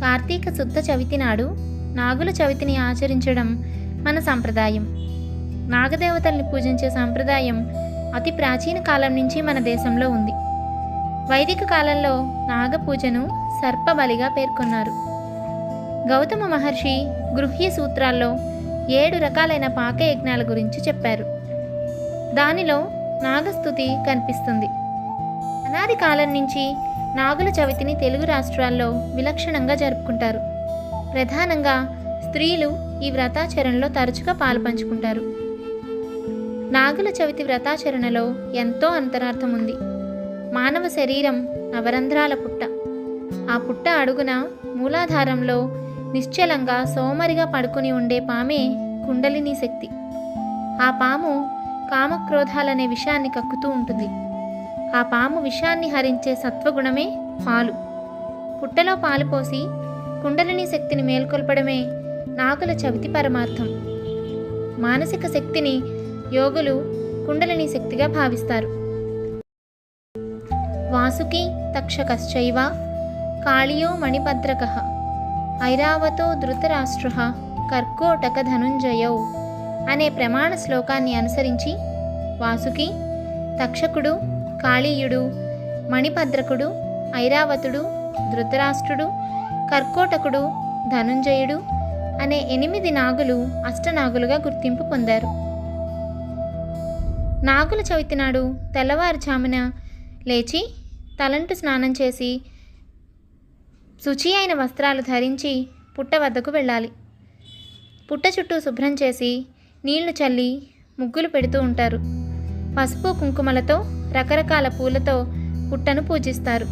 కార్తీక శుద్ధ చవితి నాడు నాగుల చవితిని ఆచరించడం మన సంప్రదాయం. నాగదేవతల్ని పూజించే సంప్రదాయం అతి ప్రాచీన కాలం నుంచి మన దేశంలో ఉంది. వైదిక కాలంలో నాగ పూజను సర్పబలిగా పేర్కొన్నారు. గౌతమ మహర్షి గృహ్య సూత్రాల్లో ఏడు రకాలైన పాక యజ్ఞాల గురించి చెప్పారు. దానిలో నాగస్థుతి కనిపిస్తుంది. అనాది కాలం నుంచి నాగుల చవితిని తెలుగు రాష్ట్రాల్లో విలక్షణంగా జరుపుకుంటారు. ప్రధానంగా స్త్రీలు ఈ వ్రతాచరణలో తరచుగా పాలుపంచుకుంటారు. నాగుల చవితి వ్రతాచరణలో ఎంతో అంతరార్థం ఉంది. మానవ శరీరం నవరంధ్రాల పుట్ట. ఆ పుట్ట అడుగున మూలాధారంలో నిశ్చలంగా సోమరిగా పడుకుని ఉండే పామే కుండలిని శక్తి. ఆ పాము కామక్రోధాలనే విషయాన్ని కక్కుతూ ఉంటుంది. ఆ పాము విషాన్ని హరించే సత్వగుణమే పాలు. పుట్టలో పాలు పోసి కుండలిని శక్తిని మేల్కొల్పడమే నాగుల చవితి పరమార్థం. మానసిక శక్తిని యోగులు కుండలిని శక్తిగా భావిస్తారు. వాసుకి తక్షకశ్చైవ కాళియో మణిభద్రక ఐరావతో ధృతరాష్ట్ర కర్కోటక ధనుంజయౌ అనే ప్రమాణ శ్లోకాన్ని అనుసరించి వాసుకి తక్షకుడు కాళీయుడు మణిభద్రకుడు ఐరావతుడు ధృతరాష్ట్రుడు కర్కోటకుడు ధనుంజయుడు అనే ఎనిమిది నాగులు అష్టనాగులుగా గుర్తింపు పొందారు. నాగుల చవితి నాడు తెల్లవారుజామున లేచి తలంటు స్నానం చేసి శుచి అయిన వస్త్రాలు ధరించి పుట్ట వద్దకు వెళ్ళాలి. పుట్ట చుట్టూ శుభ్రం చేసి నీళ్ళు చల్లి ముగ్గులు పెడుతూ ఉంటారు. పసుపు కుంకుమలతో రకరకాల పూలతో పుట్టను పూజిస్తారు.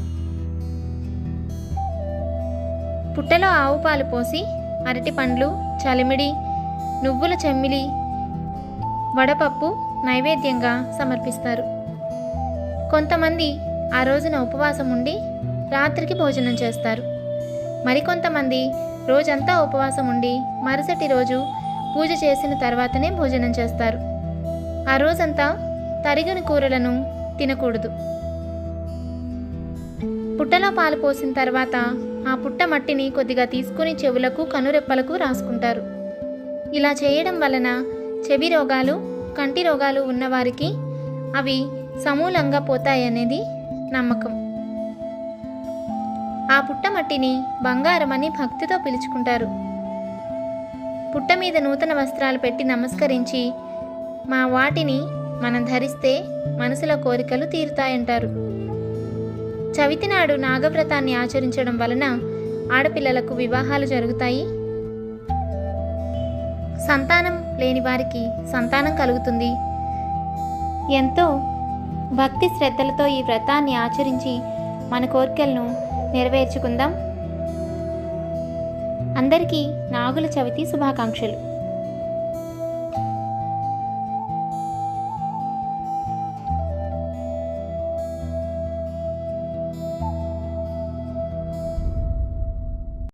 పుట్టలో ఆవు పాలు పోసి అరటి పండ్లు చలిమిడి నువ్వుల చెమ్మిలి వడపప్పు నైవేద్యంగా సమర్పిస్తారు. కొంతమంది ఆ రోజున ఉపవాసం ఉండి రాత్రికి భోజనం చేస్తారు. మరికొంతమంది రోజంతా ఉపవాసం ఉండి మరుసటి రోజు పూజ చేసిన తర్వాతనే భోజనం చేస్తారు. ఆ రోజంతా తరిగిన కూరలను తినకూడదు. పుట్టలో పాలు పోసిన తర్వాత ఆ పుట్ట మట్టిని కొద్దిగా తీసుకుని చెవులకు కనురెప్పలకు రాసుకుంటారు. ఇలా చేయడం వలన చెవి రోగాలు కంటి రోగాలు ఉన్నవారికి అవి సమూలంగా పోతాయనేది నమ్మకం. ఆ పుట్ట మట్టిని బంగారమని భక్తితో పిలుచుకుంటారు. పుట్ట మీద నూతన వస్త్రాలు పెట్టి నమస్కరించి మా వాటిని మనం ధరిస్తే మనసుల కోరికలు తీరుతాయంటారు. చవితి నాడు నాగవ్రతాన్ని ఆచరించడం వలన ఆడపిల్లలకు వివాహాలు జరుగుతాయి. సంతానం లేని వారికి సంతానం కలుగుతుంది. ఎంతో భక్తి శ్రద్ధలతో ఈ వ్రతాన్ని ఆచరించి మన కోరికలను నెరవేర్చుకుందాం. అందరికీ నాగుల చవితి శుభాకాంక్షలు.